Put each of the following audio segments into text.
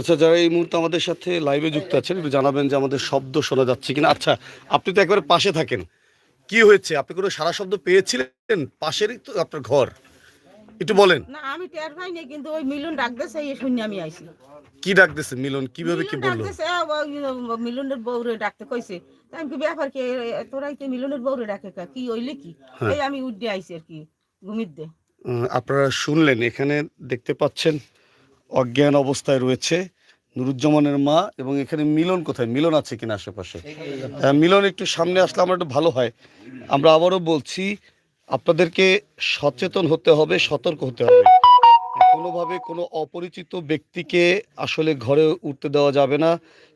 আচ্ছা যারা এই মুহূর্তে আমাদের সাথে লাইভে যুক্ত আছেন একটু জানাবেন যে আমাদের শব্দ শোনা যাচ্ছে কিনা। আচ্ছা আপনি তো একবারে পাশে থাকেন। কি হয়েছে? আপনি কোনো সারা শব্দ পেয়েছিলেন? পাশেরই তো আপনার ঘর। একটু বলেন। না আমি টের পাই নাই কিন্তু ওই মিলন ডাকতেছে এই শুনে আমি আইছি। কি ডাকতেছে মিলন? কীভাবে কি বলল? মিলনের বউরে ডাকতে কইছে। আমি কি ব্যাপার কি তোরাই তো মিলনের বউরে ডাকে কা? কি হইলে কি? হ্যাঁ। এই আমি উঠে আইছি আর কি ঘুমির দে। আপনারা শুনলেন এখানে দেখতে পাচ্ছেন অজ্ঞান অবস্থায় রয়েছে। নুরুজ্জামানের মা এবং এখানে মিলন কোথায়? মিলন আছে কিনা আশেপাশে? আহ, মিলন একটু সামনে আসলে আমার একটু ভালো হয়। আমরা আবারও বলছি আপনাদেরকে সচেতন হতে হবে সতর্ক হতে হবে। কোনোভাবে কোনো অপরিচিত ব্যক্তিকে আসলে ঘরে উঠতে দেওয়া যাবে না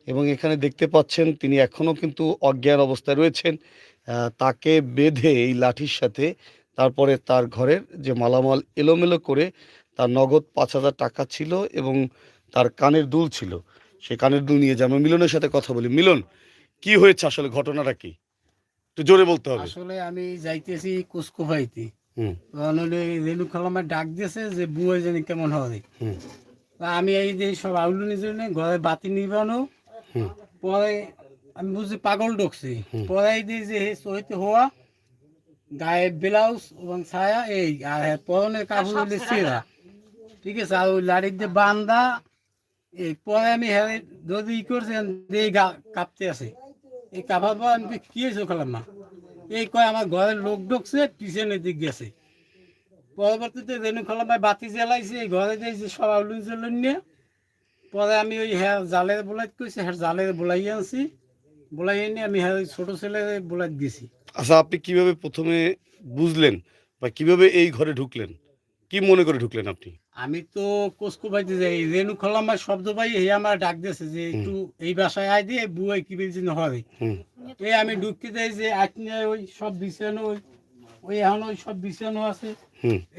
এবং এখানে দেখতে পাচ্ছেন তিনি এখনও কিন্তু অজ্ঞান অবস্থায় রয়েছেন। তাকে বেঁধে এই লাঠির সাথে তারপরে তার ঘরের যে মালামাল এলোমেলো করে তার নগদ পাঁচ হাজার টাকা ছিল এবং তার কানের দুল ছিল। সে কানের দুল নিয়ে যাবে মিলনের সাথে কথা বলি মিলন কি হয়েছে আসলে? ঘটনাটা কি? একটু জোরে বলতে হবে। আসলে আমি যাইতেছি কুসকো ভাইতে হুম। তখন হলো এই রেণু খালামার ডাক দিয়েছে যে বুয়ে জানি কেমন হবে আমি এই যে সব আউলু নিজের ঘরে বাতি নিবানো। পরে আমি বুঝছি পাগল ঢুকছি। পরে এই যে যে সহিতে হওয়া গায়ে ব্লাউজ এবং ছায়া এই আর হ্যাঁ, পরনের কাপড় হলে সেরা ঠিক আছে, আর ওই লাড়ির যে বান্দা, এই পরে আমি হ্যাঁ যদি ই করছি এই কাঁপতে আছে। এই কাঁপার পর আমি কি হয়েছে খেলাম মা? এই কয়, আমার ঘরের লোক ঢুকছে, পিছনে দিক গেছে। পরবর্তীতে রেণু খলামায় বাতি জ্বালাইছে, এই ঘরে যাইছে, সব আউলু জ্বালন নিয়ে। পরে আমি ওই হ্যাঁ জালের বোলাই কইছি হ্যাঁ জালের বোলাই আনছি। বোলাই এনে আমি হ্যাঁ ছোট ছেলে বোলাই গেছি। আচ্ছা আপনি কীভাবে প্রথমে বুঝলেন বা কীভাবে এই ঘরে ঢুকলেন? কি মনে করে ঢুকলেন আপনি? আমি তো কোসকো পাইতে যাই রেণু খলামার শব্দ পাই হে আমার ডাক দিয়েছে যে একটু এই বাসায় আয় দিয়ে বুয়াই কি বেশি হবে এই আমি ঢুকতে যাই যে আটনে ওই সব বিছানো ওই ওই এখন ওই সব বিছানো আছে।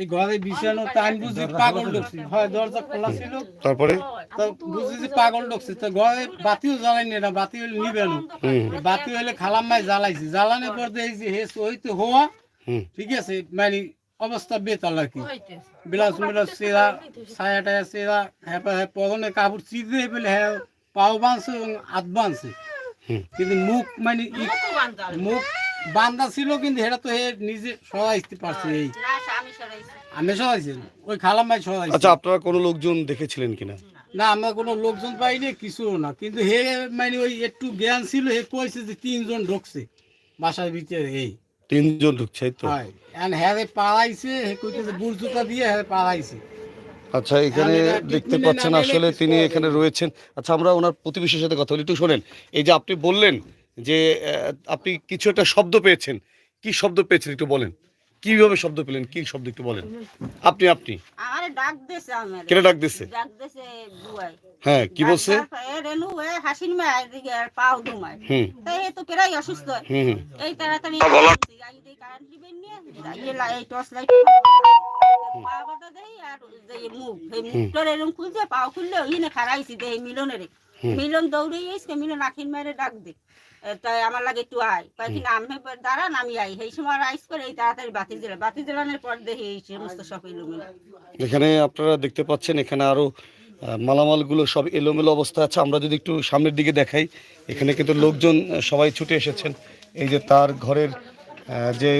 এই ঘরে বিছানো তা আমি বুঝি পাগল ঢুকছি। হয় দরজা খোলা ছিল তারপরে? তো বুঝি যে পাগল ঢুকছি। তো ঘরে বাতিও জ্বালাইনি না বাতি হলে নিবে না। বাতি হলে খালাম মাই জ্বালাইছি। জ্বালানোর পর দেখছি হে হইতে হওয়া। ঠিক আছে মানে অবস্থা বেতাল আর কি। ব্লাউজ মিলাউজ সেরা ছায়া টায়া সেরা হ্যাঁ হ্যাঁ পরনে কাপড় চিদে ফেলে হ্যাঁ পাও বাঁধছে এবং হাত বাঁধছে। কিন্তু মুখ মানে মুখ বান্দা ছিল কিন্তু এটা তো হে নিজে সরাইতে পারছে এই। আমি সরাইছি। ওই খালাম ভাই সরাইছি। আচ্ছা আপনারা কোনো লোকজন দেখেছিলেন কিনা? না আমরা কোনো লোকজন পাইনি কিছু না। কিন্তু হে মানে ওই একটু জ্ঞান ছিল হে কইছে যে তিনজন ঢুকছে বাসার ভিতরে এই। তিনজন ঢুকছে তো? এন্ড এখন হ্যাঁ রে পাড়াইছে হে কইতেছে বুলচুটা দিয়ে হ্যারে পালাইছে। আচ্ছা এখানে দেখতে পাচ্ছেন আসলে তিনি এখানে রয়েছেন। আচ্ছা আমরা ওনার প্রতিবেশীর সাথে কথা বলি। একটু শোনেন এই যে আপনি বললেন যে আপনি কিছু একটা শব্দ পেয়েছেন। কি শব্দ পেয়েছেন একটু বলেন। কীভাবে শব্দ পেলেন? কি শব্দ একটু বলেন। আপনি আপনি। আমারে ডাক দিছে আমার। কেন ডাক দিচ্ছে ডাক দিছে বুয়াই হ্যাঁ কি বলছে? এ রেনু এ হাসিন মা এদিকে আর পাও দুমায় হুম। তাই এ তো প্রায় অসুস্থ? হুম হুম। এই তাড়াতাড়ি আই দেই কারেন্ট দিবেন নিয়ে এই লাই টর্চ লাইট পাওয়াটা দেই আর যে মুখ এই মুখটার এরকম খুলছে পাও খুললে ওইনে খারাইছি দেই মিলনের। মিলন দৌড়ে এসে মিলন আখিন মেরে ডাক দে তাই আমার লাগে একটু আয়। কয়েকটি নাম দাঁড়ান আমি আই এই সময় আইস করে এই তাড়াতাড়ি বাতি জ্বালা। বাতি জ্বালানোর পর দেখি এই সমস্ত সব এলোমেলো। এখানে আপনারা দেখতে পাচ্ছেন এখানে আরও মালামালগুলো সব এলোমেলো অবস্থা আছে। আমরা যদি একটু সামনের দিকে দেখাই এখানে কিন্তু লোকজন সবাই ছুটে এসেছেন। এই যে তার ঘরের যে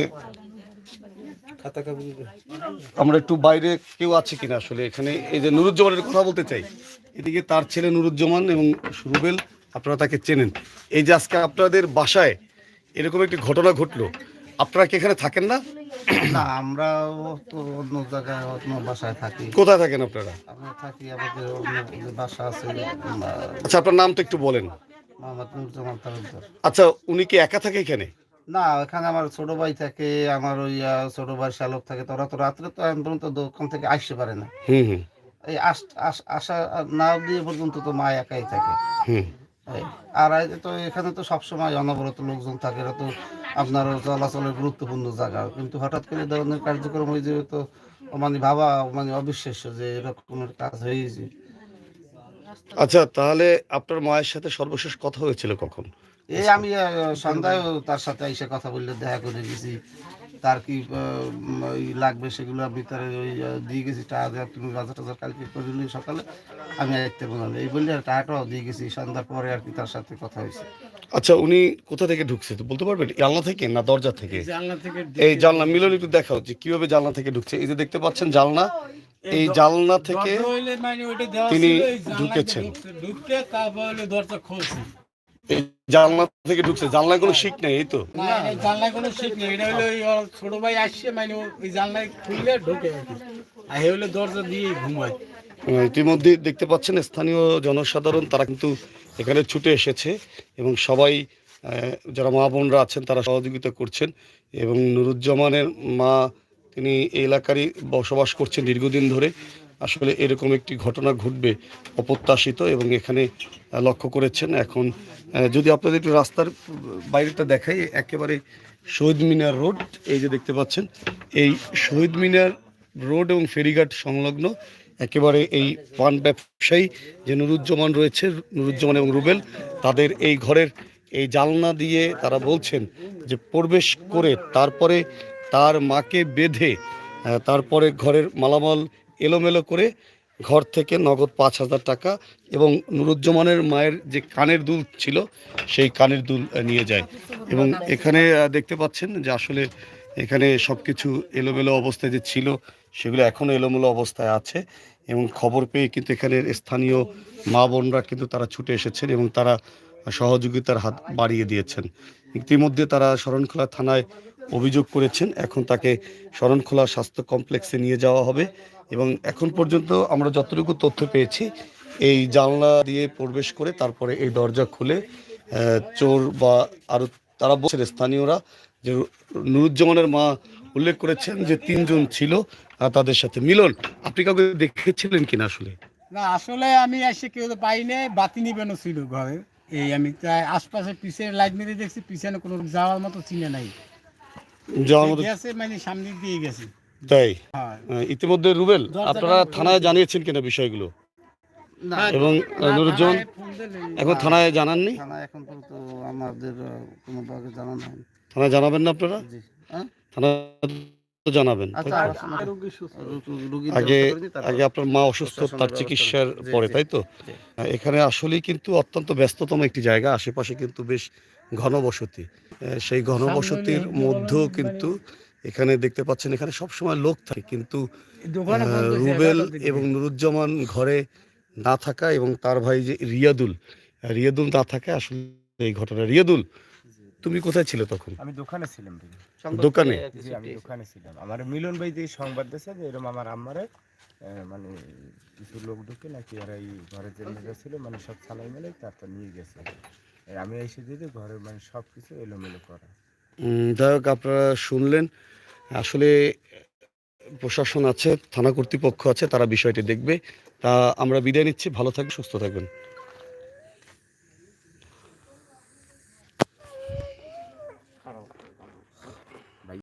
আমরা একটু বাইরে কেউ আছে কিনা আসলে এখানে। এই যে নুরুজ্জামানের কথা বলতে চাই এদিকে তার ছেলে নুরুজ্জামান এবং রুবেল আপনারা তাকে চেনেন। এই যে আজকে আপনাদের বাসায় এরকম একটি ঘটনা ঘটলো আপনারা কি এখানে থাকেন না? না তো অন্য জায়গায় অন্য বাসায় থাকি। কোথায় থাকেন আপনারা? আমরা থাকি আমাদের অন্য বাসা আছে আচ্ছা আপনার নাম তো একটু বলেন। মোহাম্মদ নুরজামান তালুকদার। আচ্ছা উনি কি একা থাকে এখানে? না এখানে আমার ছোট ভাই থাকে আমার ওই ছোট ভাই শালক থাকে তোরা তো রাত্রে তো এখন পর্যন্ত দোকান থেকে আসতে পারে না। হুম হুম। এই আস- না দিয়ে পর্যন্ত তো মা একাই থাকে। হুম। আর তো এখানে তো সবসময় অনবরত লোকজন থাকে এরা তো আপনার চলাচলের গুরুত্বপূর্ণ জায়গা। কিন্তু হঠাৎ করে এই ধরনের কার্যক্রম হয়ে যাবে তো মানে ভাবা মানে অবিশ্বাস্য যে এরকম একটা কাজ হয়েছে আচ্ছা তাহলে আপনার মায়ের সাথে সর্বশেষ কথা হয়েছিল কখন? এই আমি সন্ধ্যায় তার সাথে এসে কথা বললে দেখা করে গেছি। তার কি ওই লাগবে সেগুলো আমি তার ওই দিয়ে গেছি টাকা দেওয়া তুমি বাজার টাজার কালকে করিলি সকালে আমি আয়ত্তে বললাম এই বললে আর টাকাটাও দিয়ে গেছি সন্ধ্যার পরে আর কি তার সাথে কথা হয়েছে। আচ্ছা উনি কোথা থেকে ঢুকছে তো বলতে পারবেন? জানলা থেকে না দরজা থেকে? জানলা থেকে এই জানলা মিলন একটু দেখাও যে কীভাবে জানলা থেকে ঢুকছে। এই যে দেখতে পাচ্ছেন জানলা এই জানলা থেকে মানে তিনি ঢুকেছেন। ঢুকছে, ঢুকতে তারপর দরজা খুলছে। জানলা থেকে ঢুকছে। জানলায় কোনো শিক নেই এই তো। জানলায় কোনো ঠিক নেই। এটা হলো ছোট ভাই আসছে মানে ওই জানলায় খুললে ঢোকে আর হলো দরজা দিয়ে ঘুমায়। ইতিমধ্যে দেখতে পাচ্ছেন স্থানীয় জনসাধারণ তারা কিন্তু এখানে ছুটে এসেছে এবং সবাই যারা মা বোনরা আছেন তারা সহযোগিতা করছেন এবং নুরুজ্জামানের মা তিনি এই এলাকারই বসবাস করছেন দীর্ঘদিন ধরে। আসলে এরকম একটি ঘটনা ঘটবে অপ্রত্যাশিত এবং এখানে লক্ষ্য করেছেন এখন যদি আপনাদের একটু রাস্তার বাইরেটা দেখাই, একেবারে শহীদ মিনার রোড, এই যে দেখতে পাচ্ছেন, এই শহীদ মিনার রোড এবং ফেরিঘাট সংলগ্ন, একেবারে এই পান ব্যবসায়ী যে নুরুজ্জামান রয়েছে, নুরুজ্জামান এবং রুবেল, তাদের এই ঘরের এই জালনা দিয়ে তারা বলছেন যে প্রবেশ করে তারপরে তার মাকে বেঁধে তারপরে ঘরের মালামাল এলোমেলো করে ঘর থেকে নগদ পাঁচ হাজার টাকা এবং নুরুজ্জামানের মায়ের যে কানের দুল ছিল, সেই কানের দুল নিয়ে যায়। এবং এখানে দেখতে পাচ্ছেন যে আসলে এখানে সব কিছু এলোমেলো অবস্থায় যে ছিল, সেগুলো এখনও এলোমেলো অবস্থায় আছে। এবং খবর পেয়ে কিন্তু এখানের স্থানীয় মা বোনরা কিন্তু তারা ছুটে এসেছেন এবং তারা সহযোগিতার হাত বাড়িয়ে দিয়েছেন। ইতিমধ্যে তারা শরণখোলা থানায় অভিযোগ করেছেন। এখন তাকে শরণখোলা স্বাস্থ্য কমপ্লেক্সে নিয়ে যাওয়া হবে এবং এখন পর্যন্ত আমরা যতটুকু তথ্য পেয়েছি, এই জানলা দিয়ে প্রবেশ করে তারপরে এই দরজা খুলে চোর বা আরও তারা বলছেন স্থানীয়রা যে নুরুজ্জামানের মা উল্লেখ করেছেন যে তিনজন ছিল তাদের সাথে মিলন। আপনি কাউকে দেখেছিলেন কিনা আসলে? না, আসলে আমি এসে কেউ তো পাই নাই, বাতি নিবেনও ছিল ঘরে। এই আমি আশপাশে পিছনে লাইট মেরে দেখছি, পিছনে কোনো যাওয়ার মতো চিনে নাই। যাওয়ার মতো গেছে মানে সামনে দিয়ে গেছে। তাই? হ্যাঁ। ইতিমধ্যে রুবেল আপনারা থানায় জানিয়েছেন কিনা বিষয়গুলো? এবং নুরুজ্জামান এখন থানায় জানাননি? এখন আমাদের কোনো থানায় জানাবেন না আপনারা? হ্যাঁ? থানায় জানাবেন। আচ্ছা রু- রুগীর আগে আগে আপনার মা অসুস্থ তার চিকিৎসার পরে তাই তো? এখানে আসলেই কিন্তু অত্যন্ত ব্যস্ততম একটি জায়গা আশেপাশে কিন্তু বেশ ঘনবসতি। আহ, সেই ঘনবসতির মধ্যেও কিন্তু এখানে দেখতে পাচ্ছেন এখানে সবসময় লোক থাকে কিন্তু রুবেল এবং নুরুজ্জামান ঘরে না থাকা এবং তার ভাই যে রিয়াদুল রিয়াদুল না থাকা আসলে এই ঘটনা। রিয়াদুল তুমি কোথায় ছিলে তখন? আমি দোকানে ছিলাম দোকানে? আর আমি দোকানে ছিলাম। আমার মিলন ভাই যে সংবাদ দিয়েছে যে এরকম আমার আম্মারে আহ, মানে কিছু লোক ঢুকে নাকি ওরা এই ঘরের যে মেয়ে ছিল মানে সব ছালাই মেলে তারপর নিয়ে গেছে। আমি এসে দিদি ঘরের মানে সব কিছু এলোমেলো করা। যাই আপনারা শুনলেন। আসলে প্রশাসন আছে, থানা কর্তৃপক্ষ আছে, তারা বিষয়টি দেখবে। তা আমরা বিদায় নিচ্ছি, ভালো থাকবেন, সুস্থ থাকবেন।